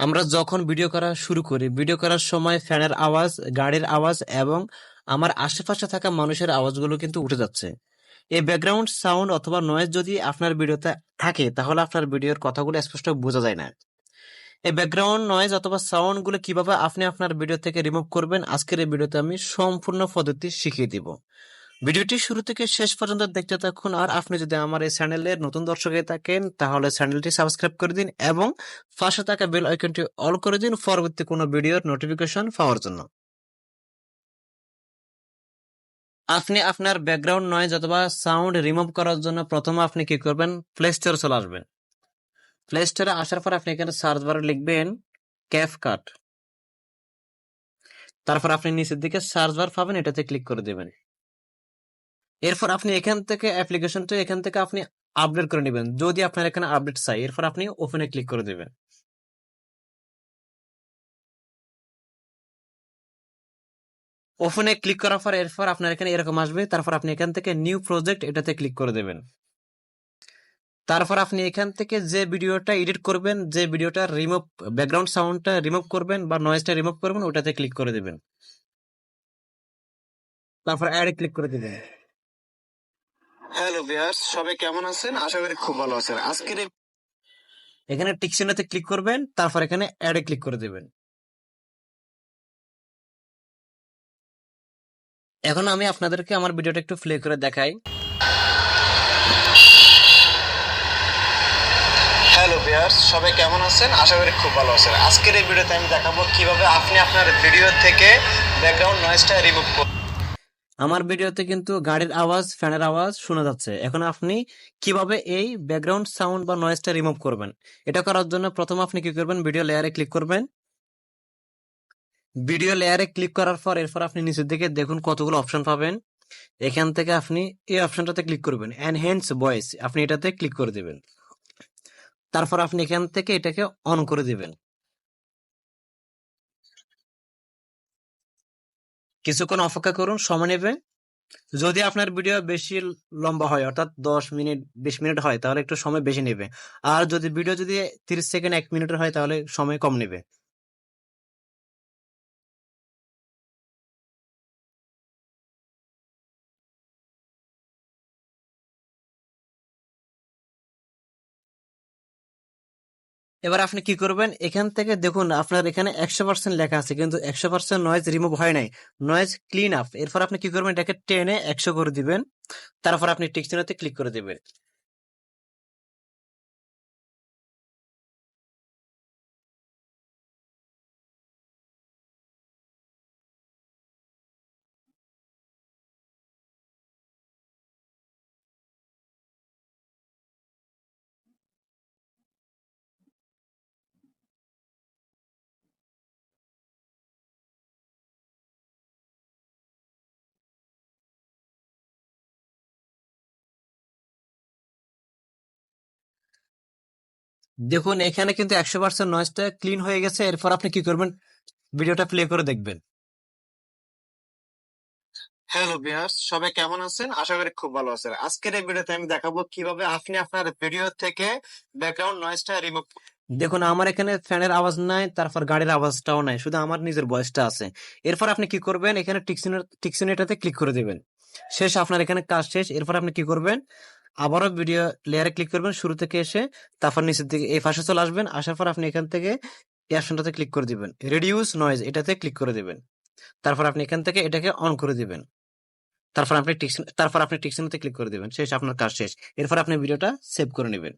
আমরা যখন ভিডিও করা শুরু করি ভিডিও করার সময় ফ্যানের আওয়াজ, গাড়ির আওয়াজ এবং আমার আশেপাশে থাকা মানুষের আওয়াজগুলো কিন্তু উঠে যাচ্ছে। এই ব্যাকগ্রাউন্ড সাউন্ড অথবা নয়েজ যদি আপনার ভিডিওতে থাকে, তাহলে আপনার ভিডিওর কথাগুলো স্পষ্ট বোঝা যায় না। এই ব্যাকগ্রাউন্ড নয়েজ অথবা সাউন্ডগুলো কীভাবে আপনি আপনার ভিডিও থেকে রিমুভ করবেন, আজকের এই ভিডিওতে আমি সম্পূর্ণ পদ্ধতি শিখিয়ে দিব। ভিডিওটি শুরু থেকে শেষ পর্যন্ত দেখতে থাকুন, আর আপনি যদি আমার এই চ্যানেলের নতুন দর্শক হয়ে থাকেন, তাহলে চ্যানেলটি সাবস্ক্রাইব করে দিন এবং পাশে থাকা বেল আইকনটি অল করে দিন পরবর্তী কোনো ভিডিওর নোটিফিকেশন পাওয়ার জন্য। আপনি আপনার ব্যাকগ্রাউন্ড নয়েজ অথবা সাউন্ড রিমুভ করার জন্য প্রথমে আপনি কি করবেন? প্লে স্টোরে চলে আসবেন। প্লে স্টোরে আসার পর আপনি এখানে সার্চ বারে লিখবেন ক্যাফ কাট তারপর আপনি নিচের দিকে সার্চ বার পাবেন, এটাতে ক্লিক করে দেবেন। এরপর আপনি এখান থেকে অ্যাপ্লিকেশনটা এখান থেকে আপনি আপডেট করে নেবেন। যদি আপনার এখানে আপডেট চাই, এরপর আপনি ওপেনে ক্লিক করে দেবেন। ওপেনে ক্লিক করার পর এরপর আপনার এখানে এরকম আসবে। তারপর আপনি এখান থেকে নিউ প্রজেক্ট এটাতে ক্লিক করে দেবেন। তারপর আপনি এখান থেকে যে ভিডিওটা এডিট করবেন, যে ভিডিওটা রিমুভ ব্যাকগ্রাউন্ড সাউন্ডটা রিমুভ করবেন বা নয়েজটা রিমুভ করবেন, ওটাতে ক্লিক করে দেবেন। তারপর অ্যাডে ক্লিক করে দেবেন। হ্যালো ভিউয়ার্স সবাই কেমন আছেন? আশা করি খুব ভালো আছেন। আজকের এই এখানে টিকশনাতে ক্লিক করবেন তারপর এখানে অ্যাডে ক্লিক করে দেবেন। এখন আমি আপনাদেরকে আমার ভিডিওটা একটু প্লে করে দেখাই। হ্যালো ভিউয়ার্স সবাই কেমন আছেন? আশা করি খুব ভালো আছেন। আজকের এই ভিডিওতে আমি দেখাবো কীভাবে আপনি আপনার ভিডিও থেকে ব্যাকগ্রাউন্ড নয়েজটা রিমুভ করবেন আমার ভিডিওতে কিন্তু গাড়ির আওয়াজ, ফ্যানের আওয়াজ শোনা যাচ্ছে। এখন আপনি কীভাবে এই ব্যাকগ্রাউন্ড সাউন্ড বা নয়েজটা রিমুভ করবেন? এটা করার জন্য প্রথমে আপনি কি করবেন? ভিডিও লেয়ারে ক্লিক করবেন। ভিডিও লেয়ারে ক্লিক করার পর এরপর আপনি নিচের দিকে দেখুন কতগুলো অপশন পাবেন। এখান থেকে আপনি এই অপশনটাতে ক্লিক করবেন। এনহেন্স ভয়েস আপনি এটাতে ক্লিক করে দেবেন। তারপর আপনি এখান থেকে এটাকে অন করে দিবেন। কিছুক্ষণ অপেক্ষা করুন, সময় নেবে যদি আপনার ভিডিও বেশি লম্বা হয়, অর্থাৎ দশ মিনিট, বিশ মিনিট হয়, তাহলে একটু সময় বেশি নেবে। আর যদি ভিডিও যদি তিরিশ সেকেন্ড, এক মিনিটের হয়, তাহলে সময় কম নেবে। এবার আপনি কি করবেন? এখান থেকে দেখুন, আপনার এখানে একশো পার্সেন্ট লেখা আছে, কিন্তু একশো পার্সেন্ট নয়েজ রিমুভ হয় নাই। নয়েজ ক্লিন আপ এরপর আপনি কি করবেন? এটাকে টেনে একশো করে দিবেন। তারপর আপনি টিকচিনাতে ক্লিক করে দিবেন। দেখুন এখানে কিন্তু একশো পার্সেন্ট নয়েজটা ক্লিন হয়ে গেছে। এরপর আপনি কি করবেন? ভিডিওটা প্লে করে দেখবেন। হ্যালো ভিউয়ার্স সবাই কেমন আছেন? আশা করি খুব ভালো আছেন। আজকের এই ভিডিওতে আমি দেখাবো কীভাবে আপনি আপনার ভিডিও থেকে ব্যাকগ্রাউন্ড নয়েজটা রিমুভ দেখুন আমার এখানে ফ্যানের আওয়াজ নাই তারপর গাড়ির আওয়াজটাও নাই শুধু আমার নিজের ভয়েসটা আছে। এরপর আপনি কি করবেন? এখানে টিকসিনের টিকসিনেটাতে ক্লিক করে দেবেন। শেষ আপনার এখানে কাজ শেষ। এরপর আপনি কি করবেন? আবারও ভিডিও লেয়ারে ক্লিক করবেন, শুরু থেকে এসে তারপর নিচের দিকে, এই পাশে চলে আসবেন, আসার পর আপনি এখান থেকে এই ক্লিক করে দিবেন। রেডিউস নয়েজ এটাতে ক্লিক করে দিবেন। তারপর আপনি এখান থেকে এটাকে অন করে দিবেন। তারপর আপনি টিক্স তারপর আপনি টিকশনতে ক্লিক করে দিবেন। শেষ, আপনার কাজ শেষ। এরপর আপনি ভিডিওটা সেভ করে নেবেন।